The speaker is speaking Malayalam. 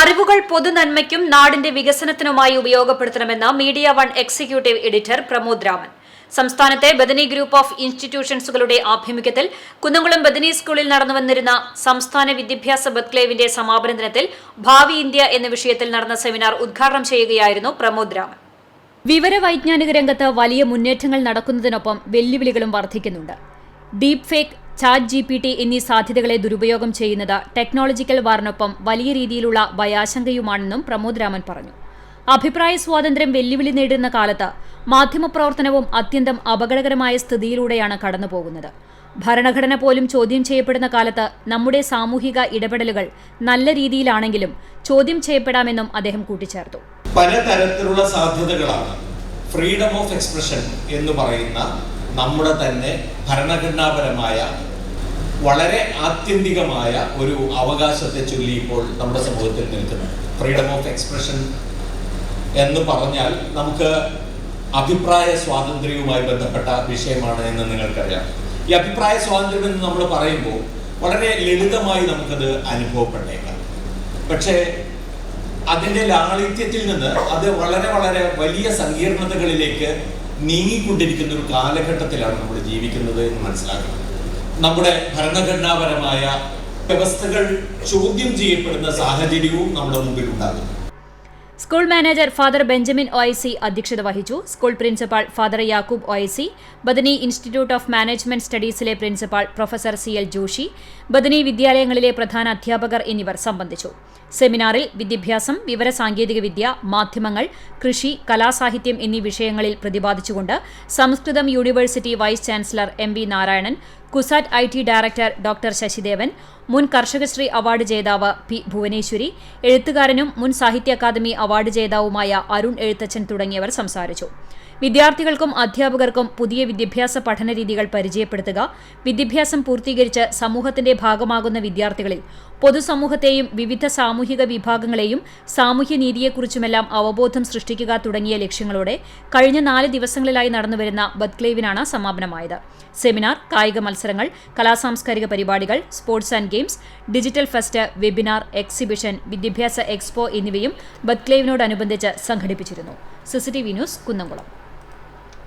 അറിവുകൾ പൊതുനന്മയ്ക്കും നാടിന്റെ വികസനത്തിനുമായി ഉപയോഗപ്പെടുത്തണമെന്ന് Media One executive editor Pramod Raman. സംസ്ഥാനത്തെ ബദനി ഗ്രൂപ്പ് ഓഫ് ഇൻസ്റ്റിറ്റ്യൂഷൻസുകളുടെ ആഭിമുഖ്യത്തിൽ കുന്നംകുളം ബദനി സ്കൂളിൽ നടന്നുവന്നിരുന്ന സംസ്ഥാന വിദ്യാഭ്യാസ ബത്ക്ലേവിന്റെ സമാപന ദിനത്തിൽ ഭാവി ഇന്ത്യ എന്ന വിഷയത്തിൽ നടന്ന സെമിനാർ ഉദ്ഘാടനം ചെയ്യുകയായിരുന്നു പ്രമോദ് രാമൻ. വിവരവൈജ്ഞാനിക രംഗത്ത് വലിയ മുന്നേറ്റങ്ങൾ നടക്കുന്നതിനൊപ്പം വെല്ലുവിളികളും വർദ്ധിക്കുന്നുണ്ട്. Deep fake Chat G P T എന്നീ സാധ്യതകളെ ദുരുപയോഗം ചെയ്യുന്നത് ടെക്നോളജിക്കൽ വാറിനൊപ്പം വലിയ രീതിയിലുള്ള ഭയാശങ്കയുമാണെന്നും പ്രമോദ് രാമൻ പറഞ്ഞു. അഭിപ്രായ സ്വാതന്ത്ര്യം വെല്ലുവിളി നേരിടുന്ന കാലത്ത് മാധ്യമപ്രവർത്തനവും അത്യന്തം അപകടകരമായ സ്ഥിതിയിലൂടെയാണ് കടന്നുപോകുന്നത്. ഭരണഘടന പോലും ചോദ്യം ചെയ്യപ്പെടുന്ന കാലത്ത് നമ്മുടെ സാമൂഹിക ഇടപെടലുകൾ നല്ല രീതിയിലാണെങ്കിലും ചോദ്യം ചെയ്യപ്പെടാമെന്നും അദ്ദേഹം കൂട്ടിച്ചേർത്തു. പലതരത്തിലുള്ള സാധ്യതകളാണ്. ഫ്രീഡം ഓഫ് എക്സ്പ്രഷൻ എന്ന് പറയുന്ന നമ്മുടെ തന്നെ ഭരണഘടനാപരമായ വളരെ ആത്യന്തികമായ ഒരു അവകാശത്തെ ചൊല്ലി ഇപ്പോൾ നമ്മുടെ സമൂഹത്തിൽ നിൽക്കുന്നത് ഫ്രീഡം ഓഫ് എക്സ്പ്രഷൻ എന്ന് പറഞ്ഞാൽ നമുക്ക് അഭിപ്രായ സ്വാതന്ത്ര്യവുമായി ബന്ധപ്പെട്ട വിഷയമാണ് എന്ന് നിങ്ങൾക്കറിയാം. ഈ അഭിപ്രായ സ്വാതന്ത്ര്യം എന്ന് നമ്മൾ പറയുമ്പോൾ വളരെ ലളിതമായി നമുക്കത് അനുഭവപ്പെട്ടേക്കാം. പക്ഷേ അതിന്റെ ലാളിത്യത്തിൽ നിന്ന് അത് വളരെ വളരെ വലിയ സങ്കീർണതകളിലേക്ക് നീങ്ങിക്കൊണ്ടിരിക്കുന്ന ഒരു കാലഘട്ടത്തിലാണ് നമ്മൾ ജീവിക്കുന്നത് എന്ന് മനസ്സിലാക്കണം. നമ്മുടെ ഭരണഘടനാപരമായ വ്യവസ്ഥകൾ ചോദ്യം ചെയ്യപ്പെടുന്ന സാഹചര്യവും നമ്മുടെ മുമ്പിൽ ഉണ്ടാകും school manager father Benjamin OIC അധ്യക്ഷത വഹിച്ചു. School principal father Yakoob OIC Bethany institute of management സ്റ്റഡീസിലെ principal professor C L Joshi Bethany വിദ്യാലയങ്ങളിലെ പ്രധാന അധ്യാപകർ എന്നിവർ സംബന്ധിച്ചു. സെമിനാറിൽ വിദ്യാഭ്യാസം വിവരസാങ്കേതികവിദ്യ മാധ്യമങ്ങൾ കൃഷി കലാസാഹിത്യം എന്നീ വിഷയങ്ങളിൽ പ്രതിപാദിച്ചുകൊണ്ട് Samskritam university vice chancellor M V Narayanan CUSAT I T director doctor Sasidevan മുൻ കർഷകശ്രീ അവാർഡ് ജേതാവ് പി ഭുവനേശ്വരി എഴുത്തുകാരനും മുൻ സാഹിത്യ അക്കാദമി അവാർഡ് ജേതാവുമായ അരുൺ എഴുത്തച്ഛൻ തുടങ്ങിയവർ സംസാരിച്ചു. വിദ്യാർത്ഥികൾക്കും അധ്യാപകർക്കും പുതിയ വിദ്യാഭ്യാസ പഠന രീതികൾ പരിചയപ്പെടുത്തുക വിദ്യാഭ്യാസം പൂർത്തീകരിച്ച് സമൂഹത്തിന്റെ ഭാഗമാകുന്ന വിദ്യാർത്ഥികളിൽ പൊതുസമൂഹത്തെയും വിവിധ സാമൂഹിക വിഭാഗങ്ങളെയും സാമൂഹ്യനീതിയെക്കുറിച്ചുമെല്ലാം അവബോധം സൃഷ്ടിക്കുക തുടങ്ങിയ ലക്ഷ്യങ്ങളോടെ കഴിഞ്ഞ നാല് ദിവസങ്ങളിലായി നടന്നുവരുന്ന ബദ്ക്ലേവിനാണ് സമാപനമായത്. സെമിനാർ കായിക മത്സരങ്ങൾ കലാസാംസ്കാരിക പരിപാടികൾ sports and games digital fest webinar exhibition വിദ്യാഭ്യാസ എക്സ്പോ എന്നിവയും ബദ്ക്ലേവിനോടനുബന്ധിച്ച് സംഘടിപ്പിച്ചിരുന്നു. CCTV news Kunnamkulam.